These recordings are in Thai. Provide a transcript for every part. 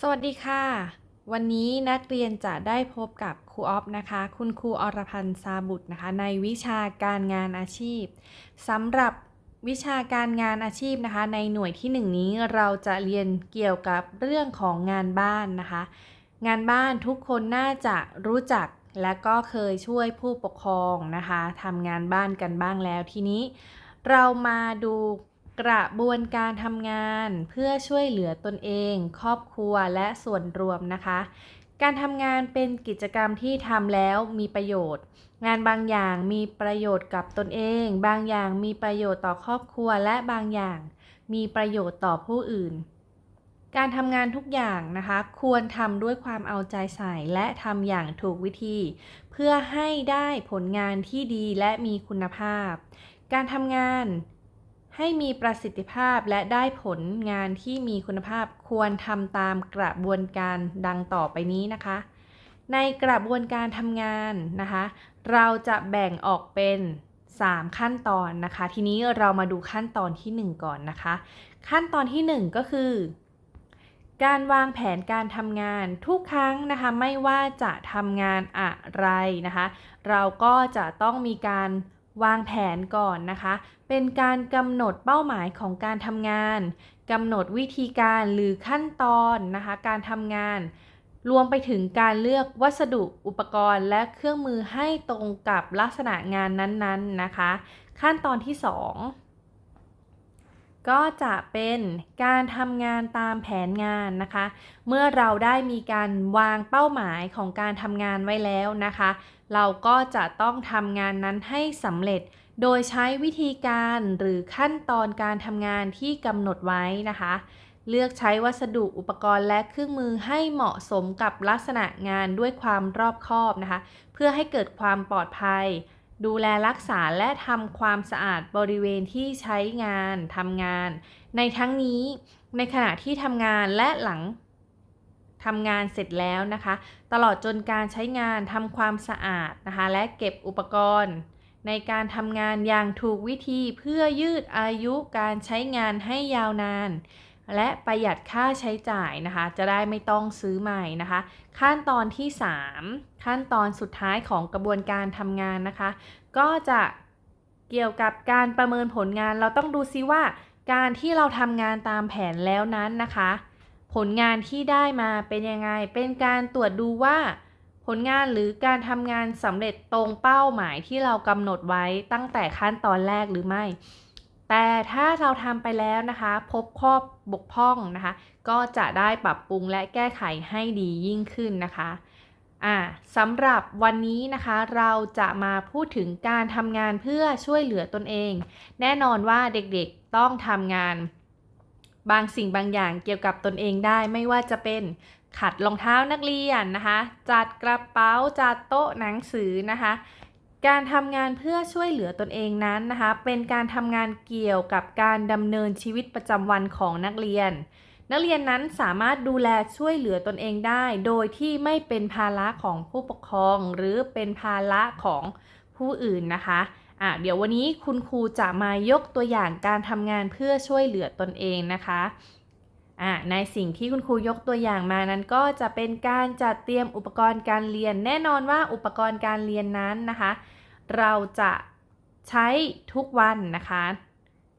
สวัสดีค่ะ วันนี้นักเรียนจะได้พบกับครูออฟนะคะ คุณครูอรพันธ์ซาบุตรนะคะ ในวิชาการงานอาชีพสำหรับวิชาการงานอาชีพนะคะ ในหน่วยที่หนึ่งนี้เราจะเรียนเกี่ยวกับเรื่องของงานบ้านนะคะ งานบ้านทุกคนน่าจะรู้จักและก็เคยช่วยผู้ปกครองนะคะทำงานบ้านกันบ้างแล้วทีนี้ เรามาดู กระบวนการทำงานเพื่อช่วยเหลือตนเอง ครอบครัวและส่วนรวมนะคะ การทำงานเป็นกิจกรรมที่ทำแล้วมีประโยชน์ งานบางอย่างมีประโยชน์กับตนเอง บางอย่างมีประโยชน์ต่อครอบครัวและบางอย่าง มีประโยชน์ต่อผู้อื่น การทำงานทุกอย่างนะคะ ควรทำด้วยความเอาใจใส่และทำอย่างถูกวิธี เพื่อให้ได้ผลงานที่ดีและมีคุณภาพ การทำงาน ให้มีประสิทธิภาพและได้ผลงานที่มีคุณภาพควรทำตามกระบวนการดังต่อไปนี้นะคะ ในกระบวนการทำงานนะคะ เราจะแบ่งออกเป็น 3 ขั้นตอนนะคะ ทีนี้เรามาดูขั้นตอนที่ 1 ก่อนนะคะ ขั้นตอนที่ 1 ก็คือ การวางแผนการทำงานทุกครั้งนะคะไม่ว่าจะทำงานอะไรนะคะ เราก็จะต้องมีการ วางแผนก่อนนะคะ เป็นการกำหนดเป้าหมายของการทำงานกำหนดวิธีการหรือขั้นตอนนะคะ การทำงาน รวมไปถึงการเลือกวัสดุอุปกรณ์ และเครื่องมือให้ตรงกับลักษณะงานนั้นๆนะคะ ขั้นตอนที่ 2 ก็จะเป็นการทำงานตามแผนงานนะคะ เมื่อเราได้มีการวางเป้าหมายของการทำงานไว้แล้วนะคะ เราก็จะต้องทำงานนั้นให้สำเร็จ โดยใช้วิธีการหรือขั้นตอนการทำงานที่กำหนดไว้นะคะ เลือกใช้วัสดุอุปกรณ์และเครื่องมือให้เหมาะสมกับลักษณะงานด้วยความรอบคอบนะคะ เพื่อให้เกิดความปลอดภัย ดูแลรักษาและทำความสะอาดบริเวณที่ใช้งานทำงาน ในทั้งนี้ในขณะที่ทำงานและหลังทำงานเสร็จแล้วนะคะ ตลอดจนการใช้งานทำความสะอาดนะคะ และเก็บอุปกรณ์ ในการทำงานอย่างถูกวิธีเพื่อยืดอายุการใช้งานให้ยาวนาน และประหยัดค่าใช้จ่ายนะคะ จะได้ไม่ต้องซื้อใหม่นะคะ ขั้นตอนที่ 3 ขั้นตอนสุดท้ายของกระบวนการทำงานนะคะ ก็จะเกี่ยวกับการประเมินผลงาน เราต้องดูซิว่า การที่เราทำงานตามแผนแล้วนั้นนะคะ ผลงานที่ได้มาเป็นยังไง เป็นการตรวจดูว่า ผลงานหรือการทำงานสำเร็จตรงเป้าหมายที่เรากำหนดไว้ตั้งแต่ขั้นตอนแรกหรือไม่ แต่ถ้าเราทำไปแล้วนะคะ พบข้อบกพร่องนะคะ ก็จะได้ปรับปรุงและแก้ไขให้ดียิ่งขึ้นนะคะอ่าสำหรับวันนี้นะคะเราจะมาพูดถึงการทำงานเพื่อช่วยเหลือตนเอง แน่นอนว่าเด็กๆต้องทำงาน บางสิ่งบางอย่างเกี่ยวกับตนเองได้ไม่ว่าจะเป็นขัดรองเท้านักเรียนนะคะ จัดกระเป๋าจัดโต๊ะหนังสือนะคะ การทำงานเพื่อช่วยเหลือตนเองนั้นนะคะ เป็นการทำงานเกี่ยวกับการดำเนินชีวิตประจำวันของนักเรียน นักเรียนนั้นสามารถดูแลช่วยเหลือตนเองได้ โดยที่ไม่เป็นภาระของผู้ปกครอง หรือเป็นภาระของผู้อื่นนะคะอะเดี๋ยววันนี้คุณครูจะมายกตัวอย่างการทำงานเพื่อช่วยเหลือตนเองนะคะอะในสิ่งที่คุณครูยกตัวอย่างมานั้นก็จะเป็นการจัดเตรียมอุปกรณ์การเรียน แน่นอนว่าอุปกรณ์การเรียนนั้นนะคะ เราจะใช้ทุกวันนะคะ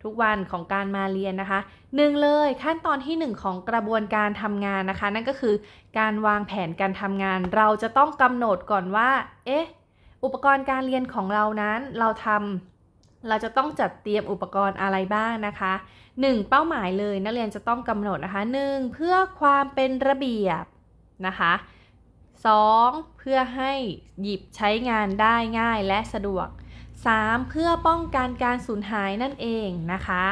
ทุกวันของการมาเรียนนะคะหนึ่งเลยขั้นตอนที่หนึ่งของกระบวนการทำงานนะคะ นั่นก็คือการวางแผนการทำงาน เราจะต้องกำหนดก่อนว่า เอ๊ะ อุปกรณ์การเรียนของเรานั้นเราทำเราจะต้องจัดเตรียมอุปกรณ์อะไรบ้างนะคะ 1. เป้าหมายเลยนักเรียนจะต้องกำหนดนะคะ 1. เพื่อความเป็นระเบียบนะคะ 2. เพื่อให้หยิบใช้งานได้ง่ายและสะดวก 3. เพื่อป้องกันการสูญหายนั่นเองนะคะ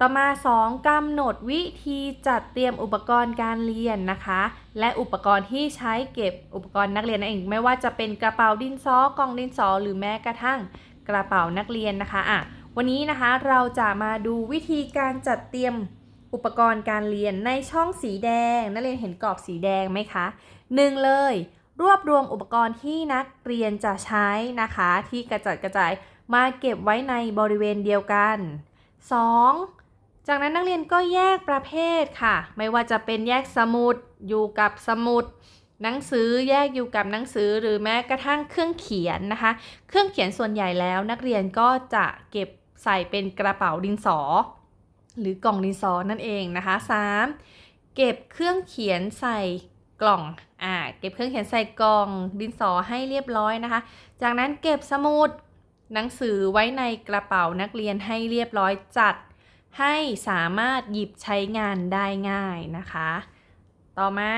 ต่อมา 2. กำหนดวิธีจัดเตรียมอุปกรณ์การเรียนนะคะ และอุปกรณ์ที่ใช้เก็บอุปกรณ์นักเรียนนั่นเอง ไม่ว่าจะเป็นกระเป๋าดินสอกล่องดินสอหรือแม้กระทั่งกระเป๋านักเรียนนะคะอะวันนี้นะคะเราจะมาดูวิธีการจัดเตรียม อุปกรณ์การเรียนในช่องสีแดง นักเรียนเห็นกรอบสีแดงไหมคะหนึ่งเลย รวบรวมอุปกรณ์ที่นักเรียนจะใช้นะคะ ที่กระจัดกระจายมาเก็บไว้ในบริเวณเดียวกัน 2. จากนั้นนักเรียนก็แยกประเภทค่ะ ไม่ว่าจะเป็นแยกสมุดอยู่กับสมุด หนังสือแยกอยู่กับหนังสือหรือแม้กระทั่งเครื่องเขียนนะคะ เครื่องเขียนส่วนใหญ่แล้วนักเรียนก็จะเก็บใส่เป็นกระเป๋าดินสอ หรือกล่องดินสอนั่นเองนะคะ 3. เก็บเครื่องเขียนใส่กล่องอ่าเก็บเครื่องเขียนใส่กล่องดินสอให้เรียบร้อยนะคะ จากนั้นเก็บสมุดหนังสือไว้ในกระเป๋านักเรียนให้เรียบร้อยจัด ให้สามารถหยิบใช้งานได้ง่ายนะคะ ต่อมา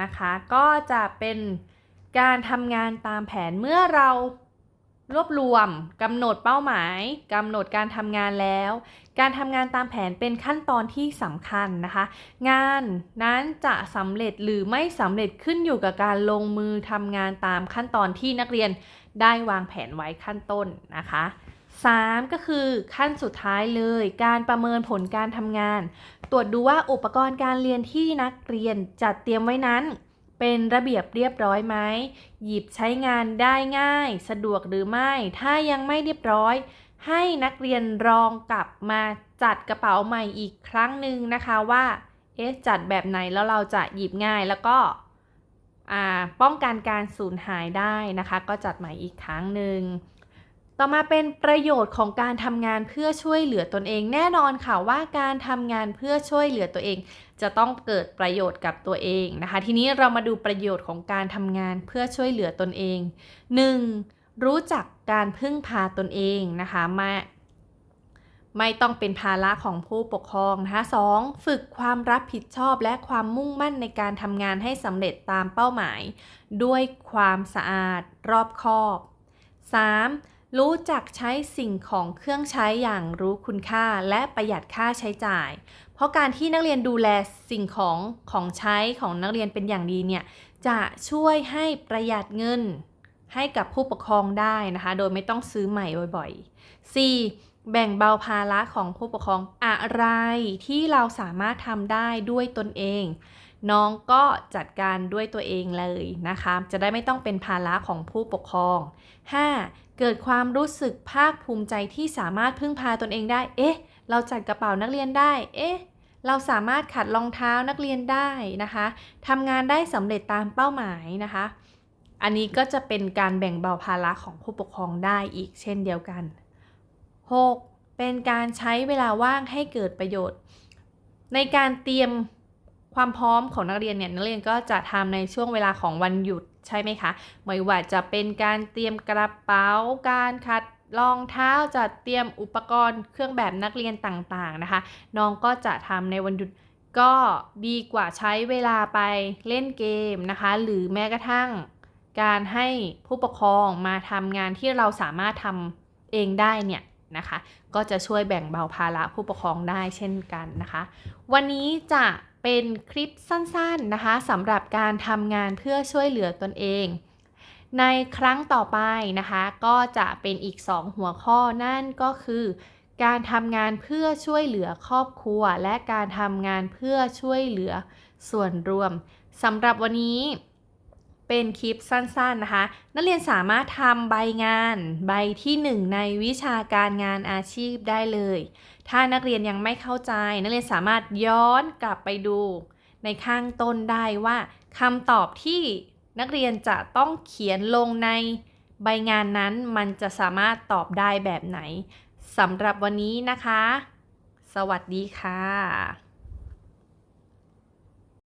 นะคะก็จะเป็นการทำงานตามแผนเมื่อเรา รวบรวมกำหนดเป้าหมายกำหนดการทำงานแล้ว การทำงานตามแผนเป็นขั้นตอนที่สำคัญนะคะ งานนั้นจะสำเร็จหรือไม่สำเร็จขึ้นอยู่กับการลงมือทำงานตามขั้นตอนที่นักเรียนได้วางแผนไว้ขั้นต้นนะคะ 3 ก็คือขั้นสุดท้ายเลยการประเมินผลการทำงาน ตรวจดูว่าอุปกรณ์การเรียนที่นักเรียนจัดเตรียมไว้นั้น เป็นระเบียบเรียบร้อยไหม หยิบใช้งานได้ง่าย สะดวกหรือไม่ ถ้ายังไม่เรียบร้อย ให้นักเรียนลองกลับมาจัดกระเป๋าใหม่อีกครั้งหนึ่งนะคะว่าเอ๊ะจัดแบบไหนแล้วเราจะหยิบง่ายแล้วก็ป้องกันการสูญหายได้นะคะ ก็จัดใหม่อีกครั้งหนึ่ง ต่อมาเป็นประโยชน์ของการทำงานเพื่อช่วยเหลือตนเอง แน่นอนค่ะว่าการทำงานเพื่อช่วยเหลือตัวเอง จะต้องเกิดประโยชน์กับตัวเองนะคะ ทีนี้เรามาดูประโยชน์ของการทำงานเพื่อช่วยเหลือตนเอง 1. รู้จักการพึ่งพาตนเองนะคะมาไม่ต้องเป็นภาระของผู้ปกครองนะคะสองฝึกความรับผิดชอบและความมุ่งมั่นในการทำงานให้สำเร็จตามเป้าหมาย ด้วยความสะอาดรอบคอบ 3. รู้จักใช้สิ่งของเครื่องใช้อย่างรู้คุณค่าและประหยัดค่าใช้จ่าย เพราะการที่นักเรียนดูแลสิ่งของของใช้ของนักเรียนเป็นอย่างดีเนี่ยจะช่วยให้ประหยัดเงินให้กับผู้ปกครองได้นะคะ โดยไม่ต้องซื้อใหม่บ่อยๆ 4. แบ่งเบาภาระของผู้ปกครองอะไรที่เราสามารถทำได้ด้วยตนเอง น้องก็จัดการด้วยตัวเองเลยนะคะ จะได้ไม่ต้องเป็นภาระของผู้ปกครอง 5. เกิดความรู้สึกภาคภูมิใจที่สามารถพึ่งพาตนเองได้ เอ๊ะ เราจัดกระเป๋านักเรียนได้ เอ๊ะ เราสามารถขัดรองเท้านักเรียนได้นะคะทำงานได้สำเร็จตามเป้าหมายนะคะ อันนี้ก็จะเป็นการแบ่งเบาภาระของผู้ปกครองได้อีกเช่นเดียวกัน 6. เป็นการใช้เวลาว่างให้เกิดประโยชน์ ในการเตรียม ความพร้อมของนักเรียนเนี่ยนักเรียนก็จะทำในช่วงเวลาของวันหยุดใช่ไหมคะไม่ว่าจะเป็นการเตรียมกระเป๋าการคัดรองเท้าจัดเตรียมอุปกรณ์เครื่องแบบนักเรียนต่างๆนะคะ น้องก็จะทำในวันหยุดก็ดีกว่าใช้เวลาไปเล่นเกมนะคะ หรือแม้กระทั่งการให้ผู้ปกครองมาทำงานที่เราสามารถทำเองได้เนี่ยนะคะ ก็จะช่วยแบ่งเบาภาระผู้ปกครองได้เช่นกันนะคะ วันนี้จะ เป็นคลิปสั้นๆนะคะสำหรับการทำงานเพื่อช่วยเหลือตนเอง ในครั้งต่อไปนะคะ ก็จะเป็นอีก 2 หัวข้อนั่นก็คือ การทำงานเพื่อช่วยเหลือครอบครัว และการทำงานเพื่อช่วยเหลือส่วนรวมสำหรับวันนี้ เป็นคลิปสั้นๆนะคะ นักเรียนสามารถทำใบงานใบที่ 1 ในวิชาการงานอาชีพได้เลย ถ้านักเรียนยังไม่เข้าใจ นักเรียนสามารถย้อนกลับไปดู ในข้างต้นได้ว่าคำตอบที่นักเรียนจะต้องเขียนลงในใบงานนั้นมันจะสามารถตอบได้แบบไหนสำหรับวันนี้นะคะ สวัสดีค่ะ